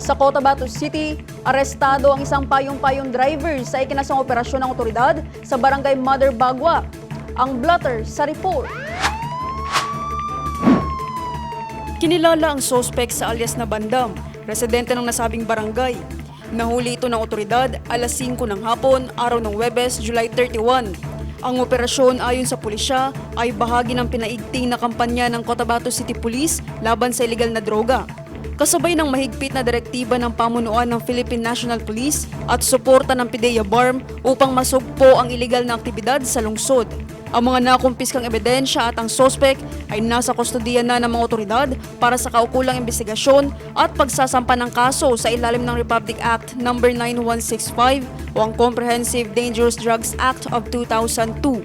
Sa Cotabato City, arestado ang isang payong-payong driver sa ikinasang operasyon ng otoridad sa barangay Mother Bagwa. Ang blotter sa report. Kinilala ang sospek sa alias na Bandam, residente ng nasabing barangay. Nahuli ito ng otoridad alas 5 ng hapon, araw ng Webes, July 31. Ang operasyon ayon sa pulisya ay bahagi ng pinaigting na kampanya ng Cotabato City Police laban sa illegal na droga. Kasabay ng mahigpit na direktiba ng pamunuan ng Philippine National Police at suporta ng PIDEA BARM upang masugpo ang illegal na aktibidad sa lungsod. Ang mga nakumpiskang ebidensya at ang sospek ay nasa kustodiya na ng mga otoridad para sa kaukulang investigasyon at pagsasampa ng kaso sa ilalim ng Republic Act No. 9165 o ang Comprehensive Dangerous Drugs Act of 2002.